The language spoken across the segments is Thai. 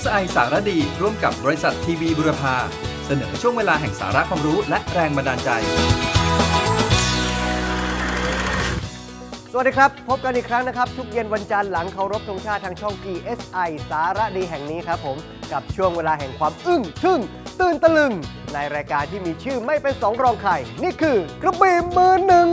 SI สารดี ร่วมกับบริษัททีวีบุรพา เสนอช่วงเวลาแห่งสาระความรู้และแรงบันดาลใจ สวัสดีครับ พบกันอีกครั้งนะครับ ทุกเย็นวันจันทร์หลังเคารพธงชาติทางช่อง PSI สารดีแห่งนี้ครับผมกับช่วงเวลาแห่งความอึ้งทึ่งตื่นตะลึง ในรายการที่มีชื่อไม่เป็นสองรองใครนี่คือกระบี่มือหนึ่ง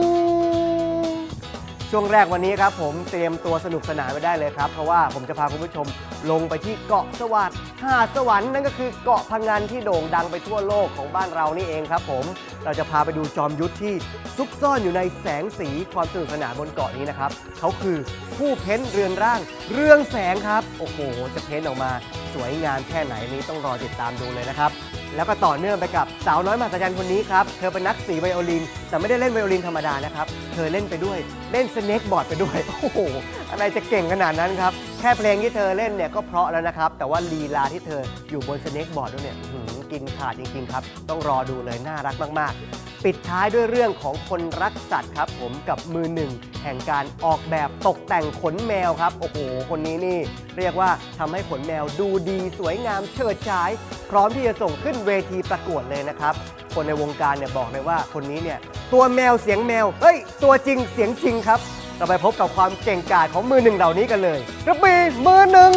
ช่วงแรกวันนี้ครับผมเตรียมตัวสนุกสนานไปได้เลยครับ เพราะว่าผมจะพาคุณผู้ชมลงไปที่เกาะสวัสด์หาดสวรรค์นั่นก็คือเกาะพังงานที่โด่งดังไปทั่วโลกของบ้านเรานี่เองครับ ผมเราจะพาไปดูจอมยุทธที่ซุกซ่อนอยู่ในแสงสีความสนุกสนานบนเกาะนี้นะครับเขาคือผู้เพ้นเรือนร่าง เรืองแสงครับ โอ้โห จะเพ้นออกมา สวยงามแค่ไหนนี้ต้องรอติดตามดูเลยนะครับแล้วก็ต่อเนื่องไปกับสาวน้อยมหัศจรรย์คนนี้ครับ เธอเป็นนักสีไวโอลิน แต่ไม่ได้เล่นไวโอลินธรรมดานะครับ เธอเล่นไปด้วย เล่นสเน็กบอร์ดไปด้วย โอ้โห อะไรจะเก่งขนาดนั้นครับ แค่เพลงที่เธอเล่นเนี่ยก็เพราะแล้วนะครับ แต่ว่าลีลาที่เธออยู่บนสเน็กบอร์ดด้วยเนี่ย กินขาดจริงๆครับ ต้องรอดูเลยน่ารักมากๆ ปิดท้ายด้วยเรื่องของคนรักสัตว์ครับผมกับมือหนึ่งแห่งการออกแบบตกแต่งขนแมวครับ โอ้โห คนนี้นี่ เรียกว่าทำให้ขนแมวดูดีสวยงามเฉิดฉาย พร้อมที่จะส่งขึ้นเวทีประกวดเลยนะครับ คนในวงการเนี่ยบอกเลยว่าคนนี้เนี่ยตัวแมวเสียงแมว เฮ้ย ตัวจริงเสียงจริงครับ เราไปพบกับความเก่งกาจของมือหนึ่งเหล่านี้กันเลยกระบี่มือหนึ่ง